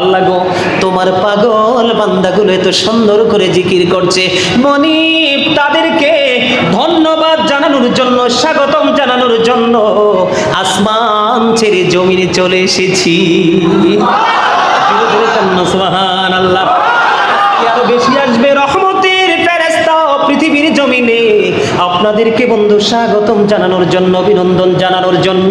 আল্লাহ গো তোমার পাগল বান্দাগুলো এত সুন্দর করে জিকির করছে। মনিব, তাদেরকে ধন্যবাদ জানানোর জন্য, স্বাগতম জানানোর জন্য আসমান ছেড়ে জমিনে চলে এসেছি। আল্লাহ আরও বেশি আসবে। পৃথিবীর জমিনে আপনাদেরকে বন্ধু স্বাগতম জানানোর জন্য, অভিনন্দন জানানোর জন্য।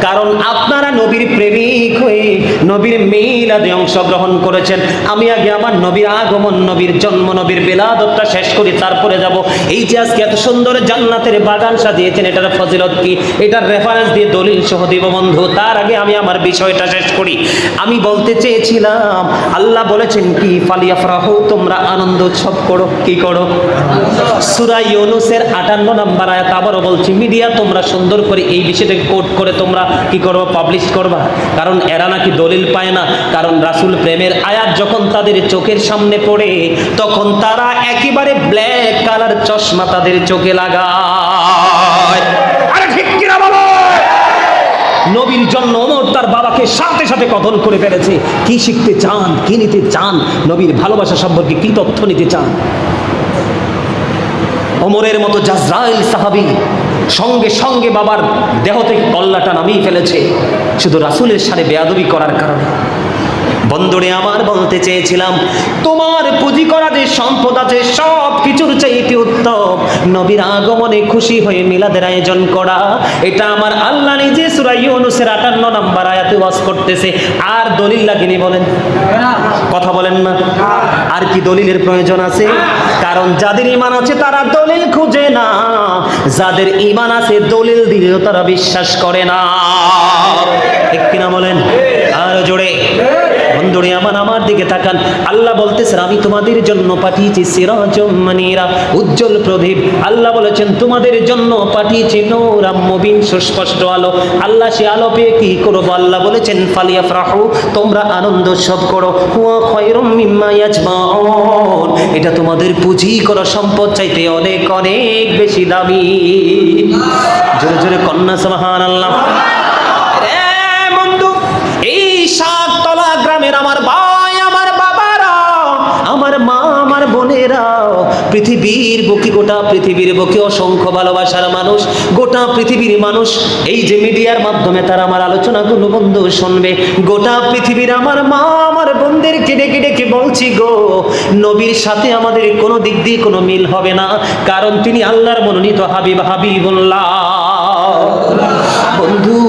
কারণ আপনারা নবীর প্রেমিক হয়ে নবীর মিলাদে অংশগ্রহণ করেছেন। আমি আগে আমার নবীর আগমন, নবীর জন্ম, নবীর বেলাদতটা শেষ করি, তারপরে যাব। এই যে আজকে এত সুন্দর জান্নাতের বাগান সাজিয়েছেন, এটার ফজিলত কি? এটার রেফারেন্স দিয়ে দলিল সহ দেব বন্ধু। তার আগে আমি আমার বিষয়টা শেষ করি। আমি বলতে চেয়েছিলাম, আল্লাহ বলেছেন কি, ফালিয়াফরাহু, তোমরা আনন্দ উৎসব করো, কি করো? সূরা ইউনুসের 58 নাম্বার আয়াত আবারও বলছি মিডিয়া তোমরা সুন্দর করে এই বিষয়টাকে কোট করে তোমরা কি করবে? পাবলিশ করবা? কারণ এরা নাকি দলিল পায় না। কারণ রাসূল প্রেমের আয়াত যখন তাদের চোখের সামনে পড়ে তখন তারা একেবারে ব্ল্যাক কালার চশমা তাদের চোখে লাগায়। আরে ঠিক কিনা বলো? নবীর জন্য ওমর তার বাবাকে সাথে সাথে কতল করে ফেলেছে। কি শিখতে চান? কি নিতে চান? নবীর ভালোবাসা সম্পর্কে কি তথ্য নিতে চান? ওমরের মতো জাজরাইল সাহাবি সঙ্গে সঙ্গে বাবার দেহ থেকে কল্লাটা নামিয়ে ফেলেছে। শুধু রাসুলের সাথে বেয়াদবি করার কারণে। বন্ধুরে আমার বলতে চেয়েছিলাম, তোমার পুঁজি করা যে সম্পদ আছে সব কিছুর চাইতে উত্তম। নবীর আগমনে খুশি হয়ে মিলাদের আয়োজন করা, এটা আমার আল্লাহ নিজে সূরা ইউনূসের 58 নাম্বার আয়াতে ওয়াজ করতেছে। আর দলিল লাগেনি বলেন। কথা বলেন না। আর কি দলিলের প্রয়োজন আছে? কারণ যাদের ইমান আছে, তারা দলিল খুঁজে না। যাদের ইমান আছে, দলিল দিলেও তারা বিশ্বাস করে না। ঠিক কিনা বলেন? বন্ধুরে আমার দিকে তাকান, আল্লাহ বলতেছেন, আমি তোমাদের জন্য পাঠিয়েছি সিরাজম মানিরা, উজ্জ্বল প্রদীপ। আল্লাহ বলেছেন, তোমাদের জন্য পাঠিয়েছি নূরা মুবিন, সুস্পষ্ট আলো। আল্লাহ সে আলো পেয়ে কি করব? আল্লাহ বলেছেন ফালিয়া ফ্রাহু তোমরা আনন্দ সব করো। হুয়া খয়রুম মিম্মা ইয়াজমাউন। এটা তোমাদের পুঁজি করা সম্পদ চাইতে অনেক অনেক বেশি দামি। জোরে জোরে কন্যা, সুবহানাল্লাহ। রে পৃথিবীর বুকে, গোটা পৃথিবীর বুকে অসংখ্য ভালোবাসার মানুষ, গোটা পৃথিবীর মানুষ, এই যে মিডিয়ার মাধ্যমে তারা আমার আলোচনাগুলো বন্ধু শুনবে। গোটা পৃথিবীর আমার মা, আমার বোনদেরকে ডেকে ডেকে বলছি গো? নবীর সাথে আমাদের কোনো দিক দিয়ে কোনো মিল হবে না, কারণ তিনি আল্লাহর মনোনীত হাবিব হাবিবুল্লাহ। বন্ধু,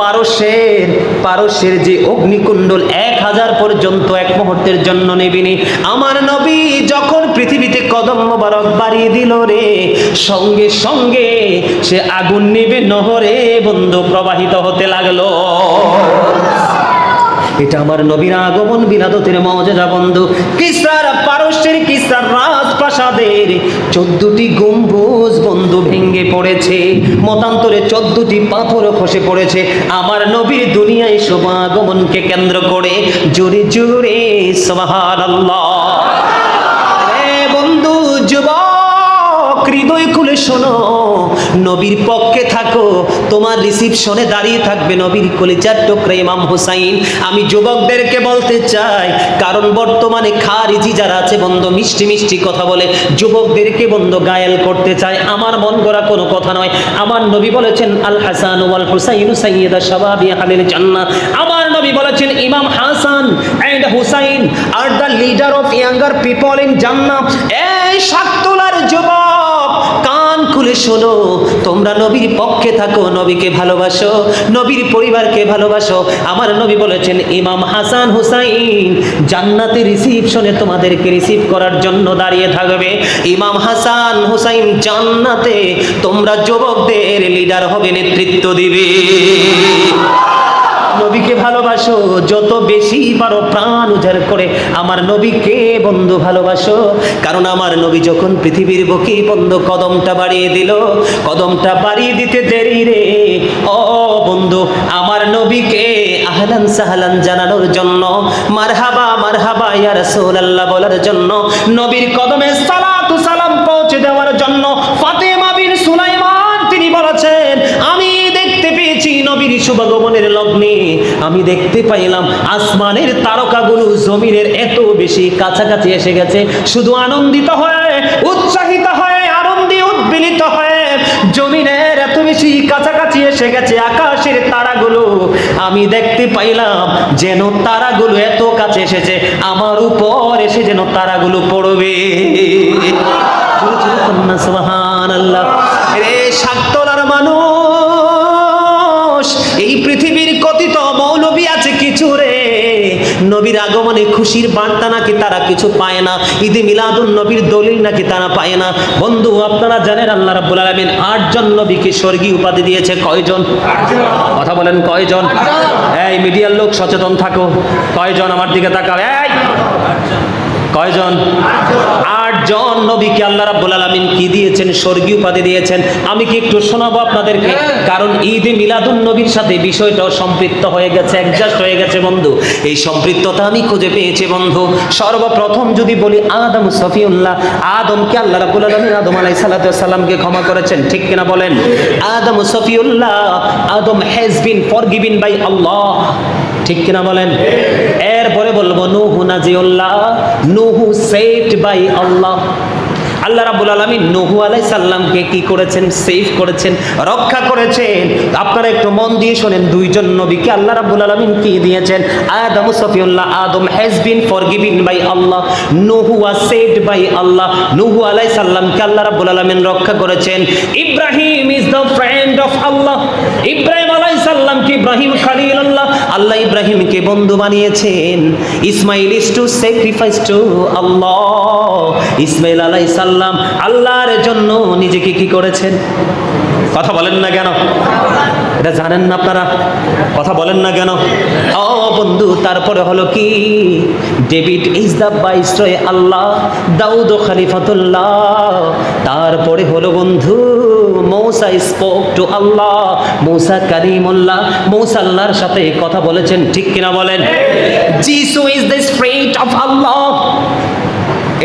পারস্যের পারস্যের যে অগ্নিকুণ্ডল এক হাজার পর্যন্ত এক মুহূর্তের জন্য নেবিনি। আমার নবী যখন পৃথিবীতে কদম মোবারক বাড়িয়ে দিল রে। সঙ্গে সঙ্গে সে আগুন নিবে নহরে, বন্ধু প্রবাহিত হতে লাগল। এটা আমার নবীর আগমন বিলাদতের মর্যাদা, বন্ধু। কিসার পারস্যের কিসার রাজপ্রাসাদের চোদ্দটি গম্বুজ, বন্ধু, ভেঙে পড়েছে। মতান্তরে চোদ্দটি পাথর খসে পড়েছে। আমার নবীর দুনিয়ায় শুভাগমনকে কেন্দ্র করে জোরে জোরে, সুবহানাল্লাহ। রে হৃদয় খুলে শোনো, নবীর পক্ষে থাকো, তোমার রিসিপশনে দাঁড়িয়ে থাকবে নবীর কলিজার টুকরা ইমাম হুসাইন। আমি যুবকদেরকে বলতে চাই, কারণ বর্তমানে খারিজি যারা আছে, বন্ধ মিষ্টি মিষ্টি কথা বলে, যুবকদেরকে বন্ধ গায়েল করতে চায় আমার মন গড়া কোনো কথা নয়। আমার নবী বলেছেন, আল হাসান ওয়াল হুসাইন সাইয়্যিদা শাবাবি আহলিল জান্নাহ। আমার নবী বলেছেন, Imam Hasan and Hussain are the leader of younger people in জান্নাহ। এই সাততলার যুবক খুলে শোনো, তোমরা নবীর পক্ষে থাকো, নবীকে ভালোবাসো, নবীর পরিবারকে ভালোবাসো। আমার নবী বলেছেন, ইমাম হাসান হুসাইন জান্নাতে রিসিপশনে তোমাদেরকে রিসিভ করার জন্য দাঁড়িয়ে থাকবে। ইমাম হাসান হুসাইন জান্নাতে তোমরা যুবকদের লিডার হবে, নেতৃত্ব দিবে। নবীকে ভালোবাসো, যত বেশি পারো প্রাণ উজাড় করে আমার নবীকে বন্ধু ভালোবাসো। কারণ আমার নবী যখন পৃথিবীর বুকে বন্ধু কদমটা বাড়িয়ে দিল, কদমটা বাড়িয়ে দিতে দেরি রে। ও বন্ধু, আমার নবীকে আহলান সাহলান জানানোর জন্য, মারহাবা মারহাবা ইয়া রাসূলুল্লাহ বলার জন্য নবীর কদমে সালাম নবীর শুভাগমনের লগ্নে আমি দেখতে পাইলাম আসমানের তারকাগুলো জমিনের এত বেশি কাছাকাছি এসে গেছে। শুধু আনন্দিত উৎসাহিত আনন্দে উদ্বেলিত জমিনের এত বেশি কাছাকাছি এসে গেছে আকাশের তারাগুলো। আমি দেখতে পাইলাম যেন তারাগুলো এত কাছে এসেছে, আমার উপর এসে যেন তারাগুলো পড়বে। সুবহানাল্লাহ। রে মানুষ এই পৃথিবীর কথিত মৌলবী আছে কিছু রে। নবীর আগমনে খুশির বার্তা নাকি তারা কিছু পায় না। ঈদে মিলাদুন নবীর দলিল নাকি তারা পায় না। বন্ধু, আপনারা জানেন আল্লাহ রাব্বুল আলামিন আটজন নবীকে স্বর্গীয় উপাধি দিয়েছে কয়জন? কথা বলেন কয়জন? এই মিডিয়ার লোক সচেতন থাকো। কয়জন আমার দিকে তাকাও এই! কয়জন? আটজন নবীকে আল্লাহ রাব্বুল আলামিন কি দিয়েছেন? স্বর্গীয় উপাধি দিয়েছেন। আমি কি একটু শোনাবো আপনাদেরকে? কারণ ঈদে মিলাদুন নবীর সাথে বিষয়টাও সম্পৃক্ত হয়ে গেছে অ্যাডজাস্ট হয়ে গেছে বন্ধু। এই সম্পৃক্ততা আমি খুঁজে পেয়েছি বন্ধু। সর্বপ্রথম যদি বলি আদম সফিউল্লাহ আদমকে আল্লাহ রাব্বুল আলামিন আদম আলাইহিস সালাতু সালামকে ক্ষমা করেছেন ঠিক কিনা বলেন? Adam Safiullah Adam has been forgiven by Allah ঠিক কিনা বলেন? এরপরে বলব, নুহু নাজিউল্লাহ, নুহু সেভড বাই আল্লাহ আল্লাহ রাব্বুল আলামিন নূহু আলাইহিস সালামকে কি করেছেন? সেভ করেছেন, রক্ষা করেছেন। আপনারা একটু মন দিয়ে শোনেন, দুইজন নবীকে আল্লাহ রাব্বুল আলামিন কি দিয়েছেন? Adam Shafiullah, Adam has been forgiven by Allah Nuh was saved by Allah Nuh আলাইহিস সালামকে আল্লাহ রাব্বুল আলামিন রক্ষা করেছেন। Ibrahim is the friend of Allah Ibrahim আলাইহিস সালামকে ইব্রাহিম আল্লাহ ইব্রাহিমকে বন্ধু বানিয়েছেন। Ismail is to sacrifice to Allah. Ismail আলাইহিস সালাম আল্লাহর জন্য নিজেকে কি করেছেন? কথা বলেন না কেন? এটা জানেন না আপনারা? কথা বলেন না কেন? ও বন্ধু, তারপরে হলো কি? David is the viceroy Allah, Dawud খালিফাতুল্লাহ। তারপরে হলো বন্ধু মৌসা স্পোক টু আল্লাহ। মৌসা কারিমুল্লাহ। মৌসা আল্লাহর সাথে কথা বলেছেন, ঠিক কিনা বলেন? Jesus is the spirit of Allah.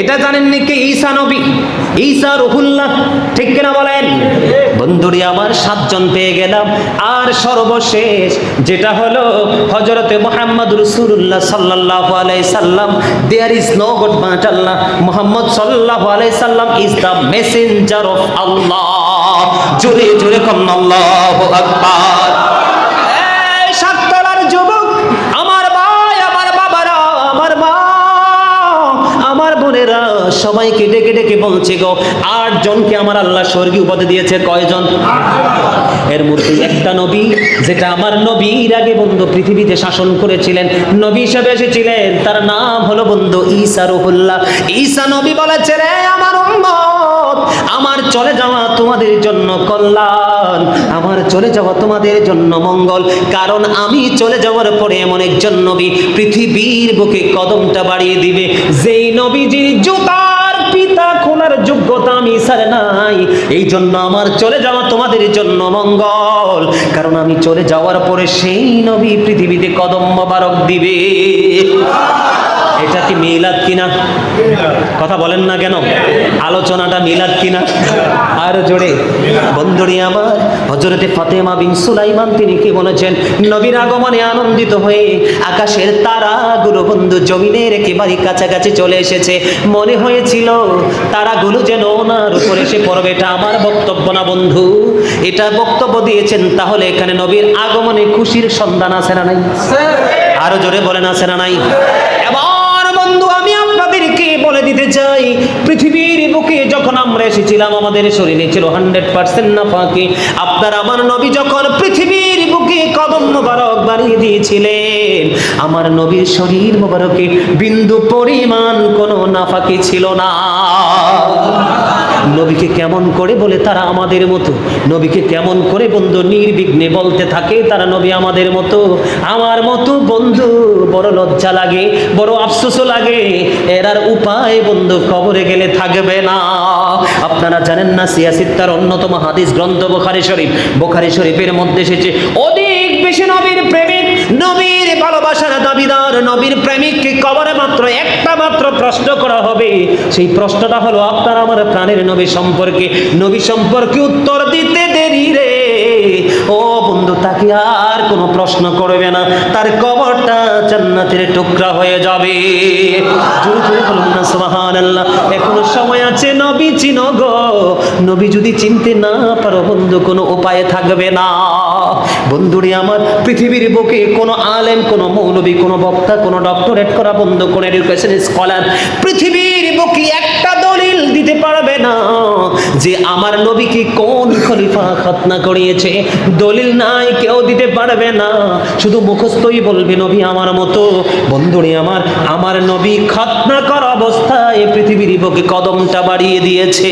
এটা জানেননি কে? ঈসা নবী। ঈসা রহুল্লাহ, ঠিক কিনা বলেন? বন্ধুরি আমার সাতজন পেয়ে গেলাম। আর সর্বশেষ, যেটা হলো হজরতে মোহাম্মদ রসুল্লাহ সাল্লাহ আলাই সাল্লাম there is no god but Allah Muhammad সাল্লাহ আলাই সাল্লাম is the messenger of Allah. জোরে জোরে কন্যা, আল্লাহ আকবার। সবাইকে ডেকে ডেকে বলছে গো আট জনকে আমার আল্লাহ স্বর্গীয় উপাধি দিয়েছে, কয়জন? এর মধ্যে একটা নবী, যেটা আমার নবীর আগে বন্ধু পৃথিবীতে শাসন করেছিলেন, নবী হিসেবে এসেছিলেন, তার নাম হলো বন্ধু ঈসা রুহুল্লাহ। ঈসা নবী বলেছে, রে আমার আমার চলে যাওয়া তোমাদের জন্য কল্যাণ, আমার চলে যাওয়া তোমাদের জন্য মঙ্গল। কারণ আমি চলে যাওয়ার পরে এমন একজন নবী পৃথিবীর বুকে কদমটা বাড়িয়ে দিবে। যেই নবীজির জুতার পিতা খোলার যোগ্যতা আমি স্যার নাই। এই জন্য আমার চলে যাওয়া তোমাদের জন্য মঙ্গল। কারণ আমি চলে যাওয়ার পরে সেই নবী পৃথিবীতে কদম মোবারক দিবে। এটা কি মিলাদ কিনা? কথা বলেন না কেন? আলোচনাটা মিলাদ কিনা? আর জোরে। বন্ধুরি আমার হজরতে ফাতেমা বিন সুলাইমান তিনি কি বলেছেন? নবীর আগমনে আনন্দিত হয়ে আকাশের তারাগুলো বন্ধু জমিনের একেবারে কাছাকাছি চলে এসেছে। মনে হয়েছিল তারাগুলো যেন ওনার উপরে এসে পড়বে। এটা আমার বক্তব্য না বন্ধু। এটা বক্তব্য দিয়েছেন তাহলে এখানে নবীর আগমনে খুশির সন্ধান আছে না নাই? আরও জোরে বলেন আছে না নাই? দিতে চাই। পৃথিবীর বুকে যখন আমরা এসেছিলাম, আমাদের শরীরে ছিল হান্ড্রেড পার্সেন্ট না ফাঁকি আপনার আমার নবী যখন পৃথিবীর বুকে কদম মোবারক বাড়িয়ে দিয়েছিলেন, আমার নবীর শরীর মোবারকে বিন্দু পরিমাণ কোনো নাফাকি ছিল না। নবীকে কেমন করে বলে তারা আমাদের মতো? নবীকে কেমন করে বন্ধু নির্বিঘ্নে বলতে থাকে তারা নবী আমাদের মতো? আমার মতো বন্ধু, বড় লজ্জা লাগে, বড় আফসোসও লাগে। এরার উপায় বন্ধু কবরে গেলে থাকবে না। আপনারা জানেন না সিয়াসিত্তার অন্যতম হাদিস গ্রন্থ বোখারি শরীফ। বোখারি শরীফের মধ্যে এসেছে, অধিক বেশি নবীর প্রেমিক, নবীর ভালোবাসার দাবিদার নবীর প্রেমিককে কবরে মাত্র একটা মাত্র প্রশ্ন করা হবে। সেই প্রশ্নটা হলো, আপনার আমার প্রাণের নবী সম্পর্কে। নবী সম্পর্কে উত্তর দিতে বন্ধু তাকে আর কোনো প্রশ্ন করবে না। তার কবরটা জান্নাতের টুকরা হয়ে যাবে। এখনও সময় আছে নবী চিনো গো নবী যদি চিনতে না পারো, বন্ধু, কোনো উপায় থাকবে না। বন্ধুরে আমার, পৃথিবীর বুকে কোনো আলেম, কোনো মৌলবী, কোনো বক্তা, কোনো ডক্টরেট করা বন্ধু, কোনো এডুকেশন স্কলার, পৃথিবীর বুকে দিতে পারবে না। যে আমার নবীকে কোন খলিফা খতনা করিয়েছে? দলিল নাই, কেউ দিতে পারবে না। শুধু মুখস্থই বলবে, নবী আমার মতো। বন্ধুরে আমার আমার নবী খতনা কর অবস্থায় পৃথিবীর বুকে কদমটা বাড়িয়ে দিয়েছে।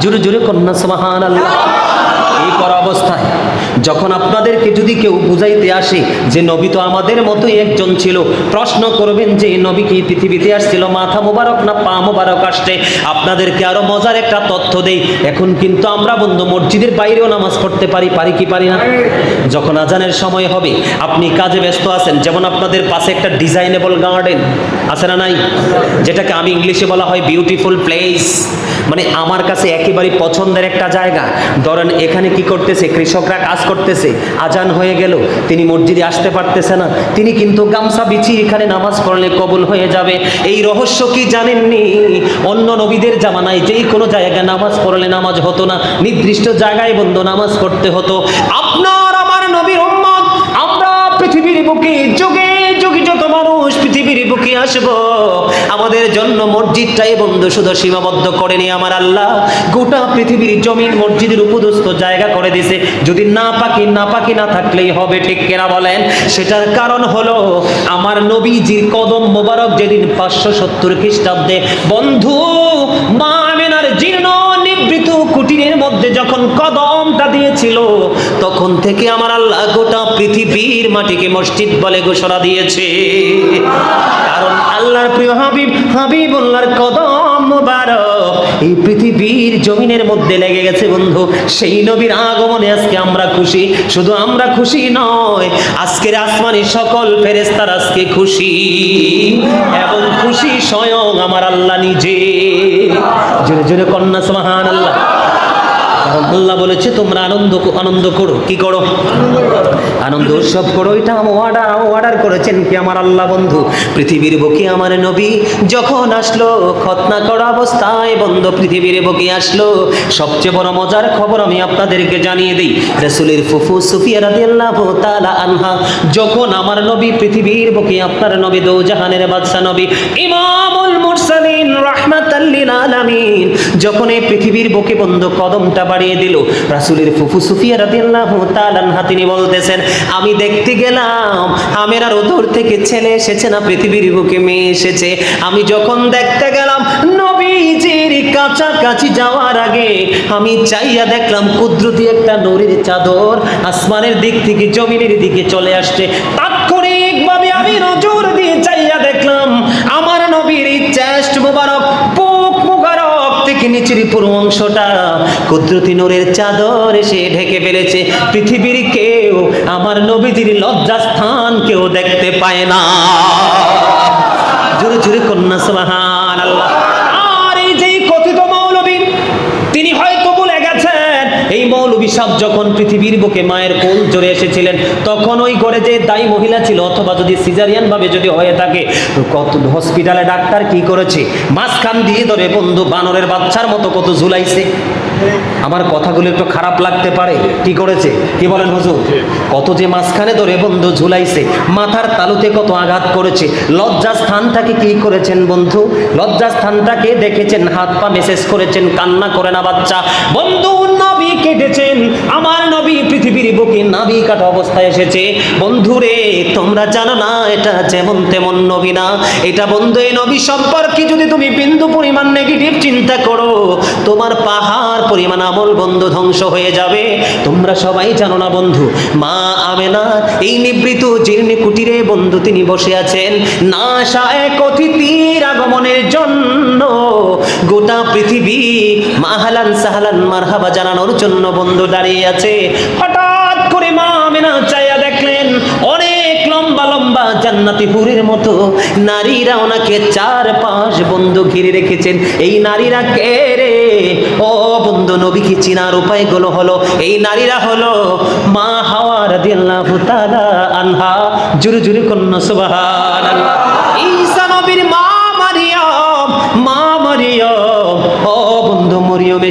জুরু জুড়ে কন্যা সমাহান আল্লাহ এই করা অবস্থায়, যখন আপনাদেরকে যদি কেউ বুঝাইতে আসে যে নবী তো আমাদের মতোই একজন ছিল, প্রশ্ন করবেন যে নবী কি পৃথিবীতে আসছিল, মাথা মোবারক না পা মোবারক আসছে? আপনাদেরকে আরও মজার একটা তথ্য দেই, এখন কিন্তু আমরা বন্ধু মসজিদের বাইরেও নামাজ পড়তে পারি পারি কি পারি না? যখন আজানের সময় হবে, আপনি কাজে ব্যস্ত আছেন, যেমন আপনাদের পাশে একটা ডিজাইনেবল গার্ডেন আছে না নাই? যেটাকে আমি ইংলিশে বলা হয় বিউটিফুল প্লেস মানে আমার কাছে একেবারে পছন্দের একটা জায়গা। ধরেন এখানে কি করতেছে? কৃষকরা কাজ করতেছে। আজান হয়ে গেল, তিনি মসজিদে আসতে পারতেছে না। তিনি কিন্তু গামছা বিছিয়ে এখানে নামাজ পড়লে কবুল হয়ে যাবে। এই রহস্য কি জানেননি? অন্য নবীদের জামানায় যেই কোনো জায়গায় নামাজ পড়লে নামাজ হতো না। নির্দিষ্ট জায়গায় বন্ধ নামাজ পড়তে হতো। আপনার, আমার নবীর আমরা পৃথিবীর বুকে যুগে বুকে আসব? আমাদের জন্য মসজিদটাই বন্ধু, শুধু সীমাবদ্ধ করেনি আমার আল্লাহ। গোটা পৃথিবীর জমিন মসজিদের উপদস্থ জায়গা করে দিছে। যদি না পাকি না পাকি না থাকলেই হবে ঠিক কেনা বলেন? সেটার কারণ হলো, আমার নবীজির কদম মোবারক যেদিন পাঁচশো সত্তর খ্রিস্টাব্দে, বন্ধু, মা আমেনার জীর্ণ নিবৃত কুটিরের মধ্যে যখন কদমটা দিয়েছিল তখন থেকে আমার আল্লাহ গোটা পৃথিবীর মাটিকে মসজিদ বলে ঘোষণা দিয়েছে। কারণ আল্লাহর প্রিয় হাবিব, হাবিবুল্লাহর কদম মোবারক এই পৃথিবীর জমিনের মধ্যে লেগে গেছে বন্ধু। সেই নবীর আগমনে আজকে আমরা খুশি। শুধু আমরা খুশি নয়, আজকের আসমানি সকল ফেরেস্তার আজকে খুশি। এবং খুশি স্বয়ং আমার আল্লাহ নিজে। জোরে জোরে কন্যা সুবহান আল্লাহ আল্লাহ বলেছে তোমরা আনন্দ আনন্দ করো। কি করো? আনন্দ উৎসব করো। এটা অর্ডার অর্ডার করেছেন কি আমার আল্লাহ বন্ধু? পৃথিবীর বুকে আমার নবী যখন আসলো খতনা করা অবস্থায় বন্ধ পৃথিবীর বুকে আসলো। সবচেয়ে বড় মজার খবর আমি আপনাদেরকে জানিয়ে দিই। রসুলের ফুফু সুফিয়া রাদিয়াল্লাহু তাআলা আনহা যখন আমার নবী পৃথিবীর বুকে আপনার নবী দৌজাহানের বাদশা নবী ইমামুল মুরসালিন রাহমাতাল লিল আলামিন যখন এই পৃথিবীর বুকে বন্ধ কদমটা বাড়িয়ে দিল। রাসূলের ফুফু সুফিয়া রাদিয়াল্লাহু তাআলা আনহা তিনি বলতেছেন, আমি দেখতে গেলাম আমের আর ওদর থেকে ছেলে এসেছে না পৃথিবীর বুকে মেয়ে এসেছে। আমি যখন দেখতে গেলাম, নবীজির কাছাকাছি যাওয়ার আগে আমি চাইয়া দেখলাম কুদরতি একটা নূরের চাদর আসমানের দিক থেকে জমিনের দিকে চলে আসছে। তাৎক্ষণিকভাবে আমি নজর দিয়ে চাইয়া দেখলাম, আমার নবীর বুক মুবারক নিচের পুরো অংশটা কুদরতি নূরের চাদর এসে ঢেকে ফেলেছে। পৃথিবীর কেউ, আমার নবীজির লজ্জাস্থান কেউ দেখতে পায় না। জোরে জোরে কন্যা, সুবহান আল্লাহ আর এই যে কথিত মৌলবী তিনি হয়তো বলে গেছেন সাহেব যখন পৃথিবীর বুকে মায়ের কোল জোরে এসেছিলেন তখন ওই ঘরে যে দায়ী মহিলা ছিল অথবা যদি সিজারিয়ান ভাবে যদি হয়ে থাকে কত হসপিটালে ডাক্তার কি করেছে? মাঝখান দিয়ে ধরে বন্ধু বানরের বাচ্চার মতো কত ঝুলাইছে। আমার কথাগুলো একটু খারাপ লাগতে পারে। কি করেছে? কি বলেন হুজুর? কত যে মাঝখানে ধরে বন্ধু ঝুলাইছে মাথার তালুতে কত আঘাত করেছে। লজ্জা স্থানটাকে কি করেছেন বন্ধু? লজ্জা স্থানটাকে দেখেছেন হাত পা মেসেজ করেছেন কান্না করে না বাচ্চা। বন্ধু নবী কেটেছেন। আমার নবী পৃথিবীর বুকে নাবি কাটা অবস্থায় এসেছে। বন্ধুরে, তোমরা জানো না, এটা যেমন তেমন নবী না। এটা বন্ধু, এই নবী সম্পর্কে যদি তুমি বিন্দু পরিমাণ নেগেটিভ চিন্তা করো, তোমার পাহাড় পরিমাণ আমল বন্ধু ধ্বংস হয়ে যাবে। তোমরা সবাই জানো না বন্ধু, মা আমেনা, এই নিবৃত জীর্ণ কুটিরে বন্ধু তিনি বসে আছেন। না আশায় অতিথির আগমনের জন্য গোটা পৃথিবী মাহালান সাহালান মারহাবা জানানোর জন্য বন্ধু দাঁড়িয়ে আছে। হঠাৎ করে মা আমেনা চাইয়া দেখলেন, অনেক লম্বা লম্বা জান্নাতি হুরের মতো। নারীরা ওনাকে চার পাঁচ বন্ধু ঘিরে রেখেছেন। এই নারীরা কে রে? ও বন্ধু, নবীকে চিনার উপায়গুলো হলো, এই নারীরা হলো মা হাওয়া রাদিয়াল্লাহু তাআলা আনহা জুরে জুরে কন্যা সুবহানাল্লাহ। ঈসা নবীর মা মরিয়ম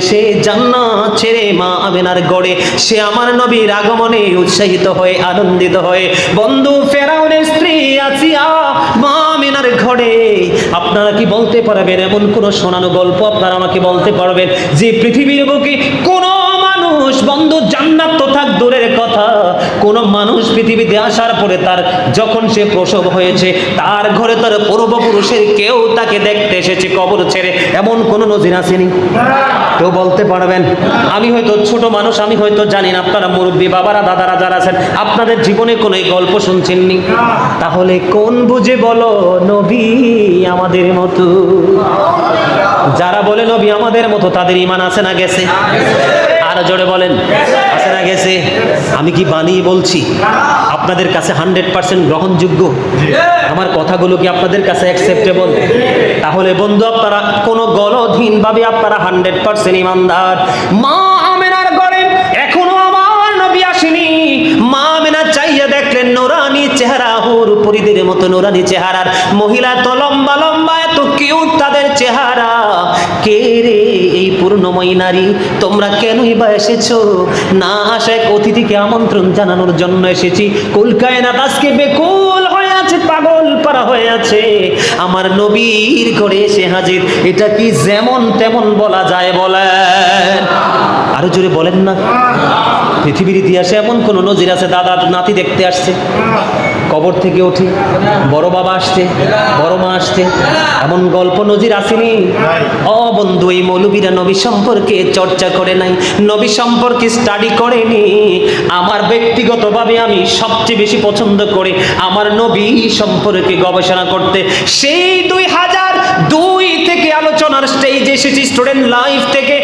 জান্নাত ছেড়ে মা আমেনার গড়ে, সে আমার নবীর আগমনে উৎসাহিত হয়ে, আনন্দিত হয়ে, বন্ধু ফেরাউনের স্ত্রী আসিয়া মা আমেনার ঘরে। আপনারা কি বলতে পারবেন? এমন কোন শোনানো গল্প আপনারা আমাকে বলতে পারবেন যে পৃথিবীর বুকে কোনো মানুষ বন্ধু জান্নাত তো থাক, দূরের কথা। কোন মানুষ পৃথিবীতে আসার পরে তার যখন সে প্রসব হয়েছে, তার ঘরে তার পূর্বপুরুষের কেউ তাকে দেখতে এসেছে কবর ছেড়ে। এমন কোন নজির আসেনি। কেউ বলতে পারবেন, আমি হয়তো ছোট মানুষ, আমি হয়তো জানি না আপনারা মুরব্বী বাবারা, দাদারা যারা আছেন, আপনাদের জীবনে কোনো এই গল্প শুনছেননি? তাহলে কোন বুঝে বলো, নবী আমাদের মতো? যারা বলে নবী আমাদের মতো, তাদের ইমান আছে না গেছে? আরও জোরে বলেন। আছে না গেছে আমি কি বানিয়ে বলছি? আপনাদের কাছে হান্ড্রেড পার্সেন্ট গ্রহণযোগ্য? আমার কথাগুলো কি আপনাদের কাছে অ্যাকসেপ্টেবল তাহলে বন্ধু, আপনারা কোনো গলধীনভাবে আপনারা হান্ড্রেড পার্সেন্ট ইমানদার। মা আমেনার ঘরে এখনও আমার নবী আসেনি। মা আমেনা চাইয়া দেখলেন নোরানি চেহারা হুর পরিদের মতো নোরানি চেহারার। মহিলা তো লম্বা লম্বা, এত কিউট তাদের চেহারা। কে রে? পূর্ণময়ী নারী তোমরা কেনই বা এসেছ? না আসা এক অতিথিকে আমন্ত্রণ জানানোর জন্য এসেছি। কলকায়নাত আজকে বেকুল হয়ে আছে, পাগল পারা হয়ে আছে। আমার নবীর করে এসে হাজির। এটা কি যেমন তেমন বলা যায় বলেন। আরও জোরে বলেন না। পৃথিবীর ইতিহাসে এমন কোন নজির আছে, দাদা নাতি দেখতে আসছে। কবর থেকে উঠে বড় বাবা আসছে বড় মা আসছে এমন গল্প নজির আসেনি? অ বন্ধু এই মৌলবীরা নবী সম্পর্কে চর্চা করে নাই নবী সম্পর্কে স্টাডি করেনি। আমার ব্যক্তিগতভাবে আমি সবচেয়ে বেশি পছন্দ করি আমার নবী সম্পর্কে গবেষণা করতে। সেই দুই হাজার দুই থেকে আলোচনার স্টেজে এসেছি স্টুডেন্ট লাইফ থেকে।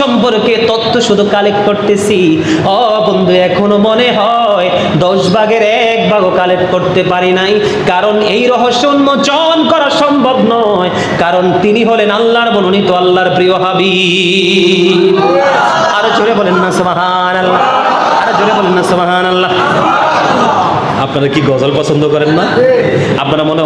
সম্পর্কে তথ্য শুধু কালেক্ট করতেছি। ও বন্ধু, এখনও মনে হয় দশ ভাগের এক ভাগও কালেক্ট করতে পারি নাই। কারণ এই রহস্য উন্মোচন করা সম্ভব নয়। কারণ তিনি হলেন আল্লাহর মনোনীত, আল্লাহর প্রিয় হাবিব। আরও জোরে বলেন না সুবহান আল্লাহ আরও জোরে বলেন না সুবহান আল্লাহ আপনারা কি গজল পছন্দ করেন না? আপনারা মনে